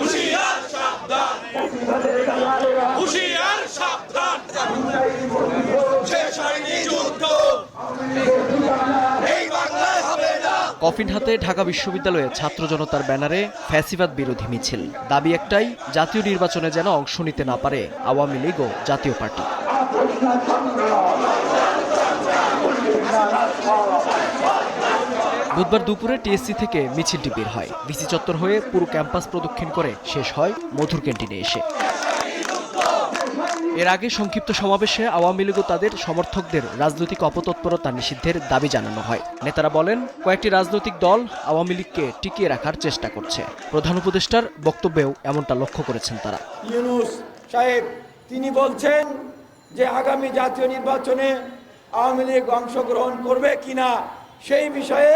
হুশিয়ার সাবধান হুশিয়ার সাবধান শেষ হয়নি যুদ্ধ না কফিন হাতে ঢাকা বিশ্ববিদ্যালয়ে ছাত্র জনতার ব্যানারে ফ্যাসিবাদ বিরোধী মিছিল। দাবি একটাই, জাতীয় নির্বাচনে যেন অংশ নিতে না পারে আওয়ামী লীগ ও জাতীয় পার্টি। বুধবার দুপুরে টিএসসি থেকে মিছিলটি বের হয়। ডিসি চত্বর হয়ে পুরো ক্যাম্পাস প্রদক্ষিণ করে শেষ হয় মধুর ক্যান্টিনে এসে। এর আগে সংক্ষিপ্ত সমাবেশে আওয়ামী লীগ তাদের সমর্থকদের রাজনৈতিক অপতৎপরতা নিষিদ্ধের দাবি জানানো হয়। নেতারা বলেন, কয়েকটি রাজনৈতিক দল আওয়ামী লীগকে টিকিয়ে রাখার চেষ্টা করছে। প্রধান উপদেষ্টার বক্তব্যেও এমনটা লক্ষ্য করেছেন তারা। তিনি বলছেন যে আগামী জাতীয় নির্বাচনে আওয়ামী লীগ অংশগ্রহণ করবে কিনা সেই বিষয়ে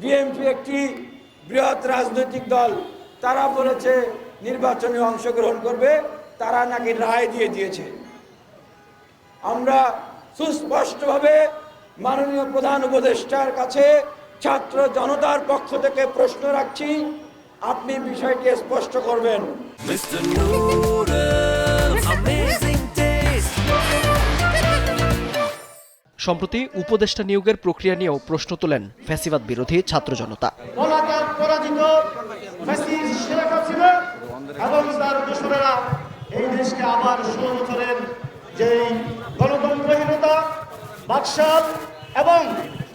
বিএনপি একটি বৃহৎ রাজনৈতিক দল, তারা বলেছে নির্বাচনে অংশগ্রহণ করবে, তারা নাকি রায় দিয়ে দিয়েছে। আমরা সুস্পষ্টভাবে মাননীয় প্রধান উপদেষ্টার কাছে ছাত্র জনতার পক্ষ থেকে প্রশ্ন রাখছি, আপনি বিষয়টি স্পষ্ট করবেন। সম্প্রতি উপদেষ্টা নিয়োগের প্রক্রিয়া নিয়েও প্রশ্ন তোলেন ফ্যাসিবাদ বিরোধী ছাত্র জনতা। এবং তার দোসরেরা এই দেশকে আবার যেই গণতন্ত্রহীনতা, বাকশাল এবং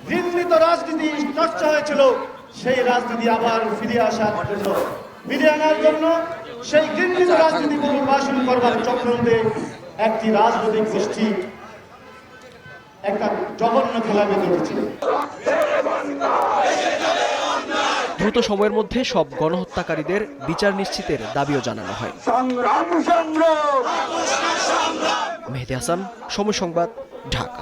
ঘৃণিত রাজনীতি চর্চা হয়েছিল, সেই রাজনীতি আবার ফিরে আসার জন্য ফিরে আনার জন্য সেই ঘৃণিত রাজনীতি পুনর্বাসন করবার চক্রান্তে একটি রাজনৈতিক গোষ্ঠী একটা জঘন্য খেলা বেঁধে উঠেছিল দ্রুত সময়ের মধ্যে সব গণহত্যাকারীদের বিচার নিশ্চিতের দাবিও জানানো হয়। মেহেদি হাসান সময় সংবাদ ঢাকা।